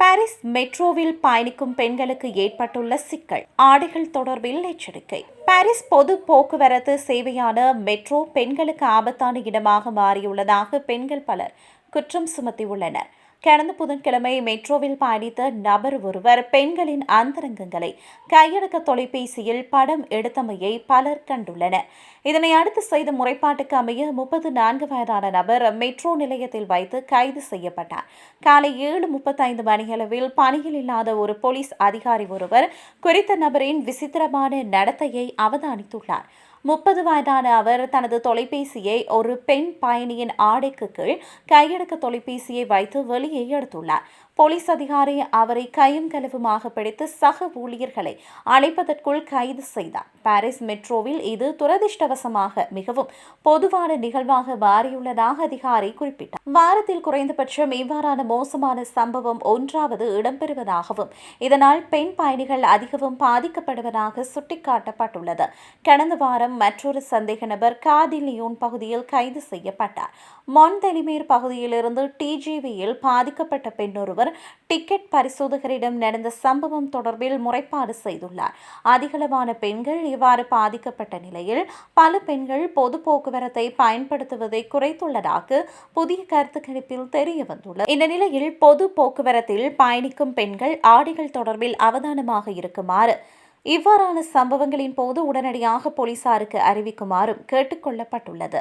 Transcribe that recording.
Paris மெட்ரோவில் பயணிக்கும் பெண்களுக்கு ஏற்பட்டுள்ள சிக்கல். ஆடைகள் தொடர்பில் எச்சரிக்கை. பாரிஸ் பொது போக்குவரத்து சேவையான மெட்ரோ பெண்களுக்கு ஆபத்தான இடமாக மாறியுள்ளதாக பெண்கள் பலர் குற்றம் சுமத்தியுள்ளனர். கடந்த புதன்கிழமை மெட்ரோவில் பயணித்த நபர் ஒருவர் பெண்களின் அந்தரங்கங்களை கையடக்க தொலைபேசியில் படம் எடுத்தமையை பலர் கண்டுள்ளனர். இதனை அடுத்து செய்த முறைப்பாட்டுக்கு அமைய முப்பது நான்கு வயதான நபர் மெட்ரோ நிலையத்தில் வைத்து கைது செய்யப்பட்டார். காலை ஏழு முப்பத்தைந்து மணியளவில் பணியில் இல்லாத ஒரு போலீஸ் அதிகாரி ஒருவர் குறித்த நபரின் விசித்திரமான நடத்தையை அவதானித்துள்ளார். முப்பது வயதான அவர் தனது தொலைபேசியை ஒரு பெண் பயணியின் ஆடைக்கு கீழ் கையடக்க தொலைபேசியை வைத்து வெளியே எடுத்துள்ளார். போலீஸ் அதிகாரி அவரை கையும் கலவுமாக பிடித்து சக ஊழியர்களை அழைப்பதற்குள் கைது செய்தார். பாரிஸ் மெட்ரோவில் இது துரதிருஷ்டவசமாக மிகவும் பொதுவான நிகழ்வாக மாறியுள்ளதாக அதிகாரி குறிப்பிட்டார். வாரத்தில் குறைந்தபட்சம் இவ்வாறான மோசமான சம்பவம் ஒன்றாவது இடம்பெறுவதாகவும் இதனால் பெண் பயணிகள் அதிகவும் பாதிக்கப்படுவதாக சுட்டிக்காட்டப்பட்டுள்ளது. கடந்த வாரம் மற்றொரு சந்தேக நபர் காதிலியோன் பகுதியில் கைது செய்யப்பட்டார். மொன்தெலிமேர் பகுதியிலிருந்து டிஜிவியில் பாதிக்கப்பட்ட பெண்ணொருவர் டிக்கெட் பரிசோதகரிடம் நடந்த சம்பவம் தொடர்பில் முறைப்பாடு செய்துள்ளார். அதிகளவான பெண்கள் இவ்வாறு பாதிக்கப்பட்ட நிலையில் பல பெண்கள் பொது போக்குவரத்தை பயன்படுத்துவதை குறைத்துள்ளதாக புதிய கருத்து கணிப்பில் தெரிய வந்துள்ளது இந்த நிலையில் பொது போக்குவரத்தில் பயணிக்கும் பெண்கள் ஆடைகள் தொடர்பில் அவதானமாக இருக்குமாறு இவ்வாறான சம்பவங்களின் போது உடனடியாக போலீசாருக்கு அறிவிக்குமாறும் கேட்டுக்கொள்ளப்பட்டுள்ளது